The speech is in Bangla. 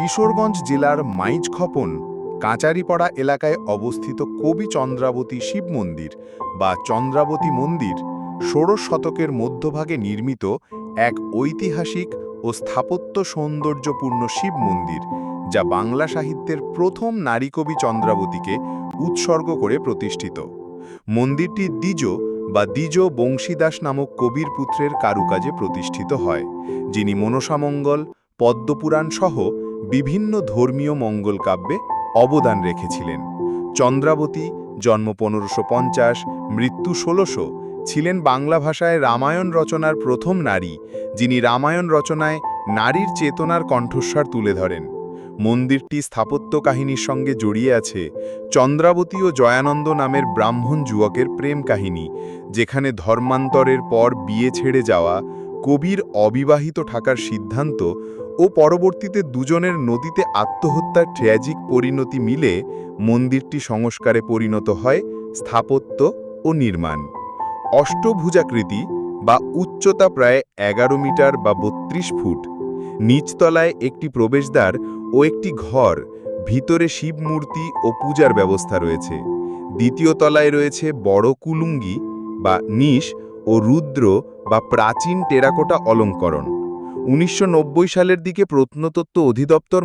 কিশোরগঞ্জ জেলার মাইজখপন, কাঁচারিপাড়া এলাকায় অবস্থিত কবি চন্দ্রাবতী শিব মন্দির বা চন্দ্রাবতী মন্দির ষোড়শ শতকের মধ্যভাগে নির্মিত এক ঐতিহাসিক ও স্থাপত্য সৌন্দর্যপূর্ণ শিব মন্দির, যা বাংলা সাহিত্যের প্রথম নারী কবি চন্দ্রাবতীকে উৎসর্গ করে প্রতিষ্ঠিত। মন্দিরটি দ্বিজ বা দ্বিজ বংশীদাস নামক কবির পুত্রের কারুকাজে প্রতিষ্ঠিত হয়, যিনি মনসামঙ্গল, পদ্মপুরাণ সহ বিভিন্ন ধর্মীয় মঙ্গল কাব্যে অবদান রেখেছিলেন। চন্দ্রাবতী জন্ম পনেরোশো পঞ্চাশ, মৃত্যু ষোলোশো, ছিলেন বাংলা ভাষায় রামায়ণ রচনার প্রথম নারী, যিনি রামায়ণ রচনায় নারীর চেতনার কণ্ঠস্বর তুলে ধরেন। মন্দিরটি স্থাপত্য কাহিনীর সঙ্গে জড়িয়ে আছে চন্দ্রাবতী ও জয়ানন্দ নামের ব্রাহ্মণ যুবকের প্রেম কাহিনী, যেখানে ধর্মান্তরের পর বিয়ে ছেড়ে যাওয়া কবির অবিবাহিত থাকার সিদ্ধান্ত ও পরবর্তীতে দুজনের নদীতে আত্মহত্যার ট্র্যাজিক পরিণতি মিলে মন্দিরটি সংস্কারে পরিণত হয়, স্থাপত্য ও নির্মাণ। অষ্টভুজাকৃতি বা উচ্চতা প্রায় এগারো মিটার বা বত্রিশ ফুট। নিচতলায় একটি প্রবেশদ্বার ও একটি ঘর, ভিতরে শিব মূর্তি ও পূজার ব্যবস্থা রয়েছে। দ্বিতীয় তলায় রয়েছে বড় কুলুঙ্গি বা নিশ ও রুদ্র বা প্রাচীন টেরাকোটা অলঙ্করণ। উনিশশো নব্বই সালের দিকে প্রত্নতত্ত্ব অধিদপ্তর